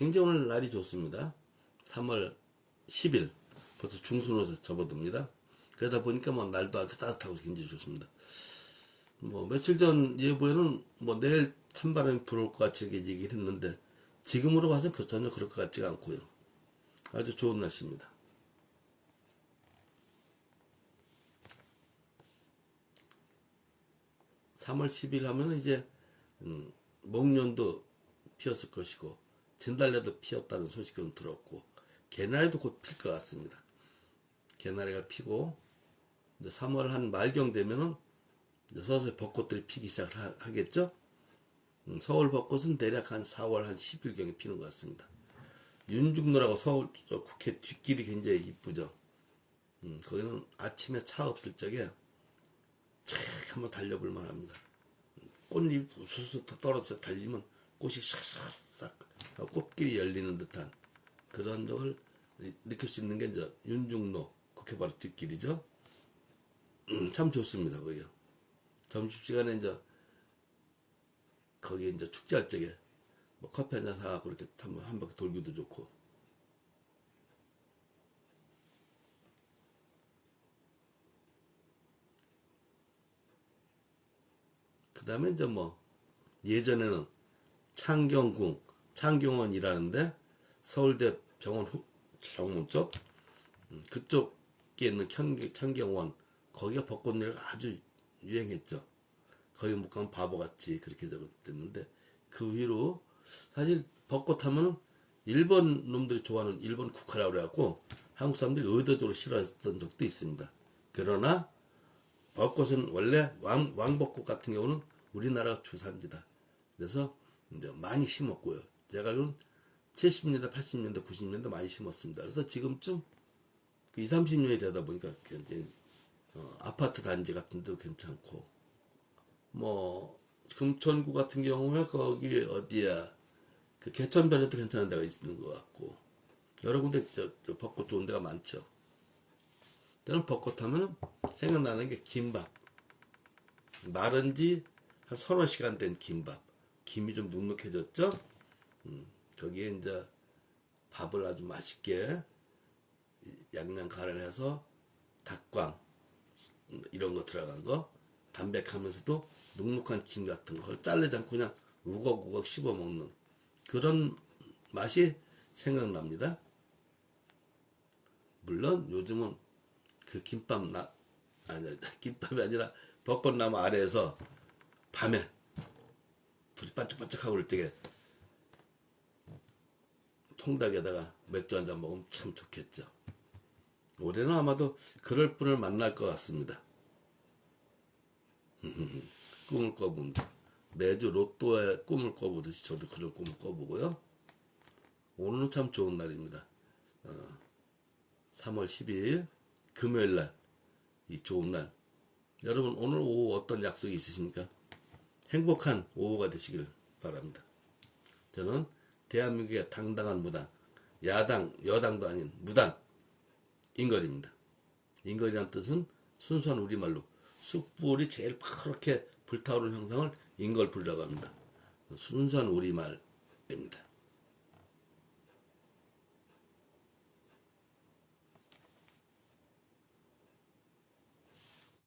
굉장히 오늘 날이 좋습니다. 3월 10일 벌써 중순으로 접어듭니다. 그러다 보니까 뭐 날도 아주 따뜻하고 굉장히 좋습니다. 뭐 며칠 전 예보에는 뭐 내일 찬바람이 불을 것 같이 얘기를 했는데 지금으로 봐서 그 전혀 그럴 것 같지가 않고요. 아주 좋은 날씨입니다. 삼월 10일 하면 이제 음, 목련도 피었을 것이고 진달래도 피었다는 소식은 들었고 개나리도 곧 필 것 같습니다. 개나리가 피고 이제 3월 한 말경 되면은 서서히 벚꽃들이 피기 시작하겠죠. 음, 서울 벚꽃은 대략 한 4월 한 10일경에 피는 것 같습니다. 윤중로라고 서울 저 국회 뒷길이 굉장히 이쁘죠. 음, 거기는 아침에 차 없을 적에 착 한번 달려볼 만합니다. 꽃잎 우수수 떨어져 달리면 꽃이 싹싹 꽃길이 열리는 듯한 그런 적을 느낄 수 있는 게 이제 윤중로 국회 바로 뒷길이죠. 음, 참 좋습니다, 거기요. 점심시간에 이제 거기 이제 축제할 적에 뭐 커피 한잔 사갖고 이렇게 한번 한 바퀴 돌기도 좋고 그 다음에 이제 뭐 예전에는 창경궁 창경원이라는데 서울대 병원 후, 정문 쪽 음, 그쪽에 있는 창경, 창경원 거기가 벚꽃놀이가 아주 유행했죠. 거기 못 가면 바보같이 그렇게 적었는데 그 위로 사실 벚꽃 하면은 일본 놈들이 좋아하는 일본 국화라고 그래갖고 한국 사람들이 의도적으로 싫어했던 적도 있습니다. 그러나 벚꽃은 원래 왕, 왕벚꽃 같은 경우는 우리나라 주산지다. 그래서 이제 많이 심었고요. 제가 알기로는 70년대, 80년대, 90년대 많이 심었습니다. 그래서 지금쯤 그 20, 30년이 되다 보니까 이제 어, 아파트 단지 같은 데도 괜찮고 뭐 금천구 같은 경우에 거기 어디야 그 개천변에도 괜찮은 데가 있는 것 같고 여러 군데 저, 저 벚꽃 좋은 데가 많죠. 저는 벚꽃 하면 생각나는 게 김밥 마른 지 한 서너 시간 된 김밥 김이 좀 눅눅해졌죠? 음, 거기에 이제 밥을 아주 맛있게 양념 간을 해서 닭광 이런 거 들어간 거 담백하면서도 눅눅한 김 같은 걸 잘르지 않고 그냥 우걱우걱 씹어 먹는 그런 맛이 생각납니다. 물론 요즘은 그 김밥 나 아니 김밥이 아니라 벚꽃나무 아래에서 밤에 불이 반짝반짝하고 그럴 때에 통닭에다가 맥주 한 잔 먹으면 참 좋겠죠. 올해는 아마도 그럴 분을 만날 것 같습니다. 꿈을 꿔본다. 매주 로또에 꿈을 꿔보듯이 저도 그런 꿈을 꿔보고요. 오늘은 참 좋은 날입니다. 어, 3월 12일 금요일 날, 이 좋은 날. 여러분 오늘 오후 어떤 약속이 있으십니까? 행복한 오후가 되시길 바랍니다. 저는 대한민국의 당당한 무당, 야당, 여당도 아닌 무당, 인걸입니다. 인걸이란 뜻은 순수한 우리말로 숯불이 제일 파랗게 불타오르는 형상을 인걸불이라고 합니다. 순수한 우리말입니다.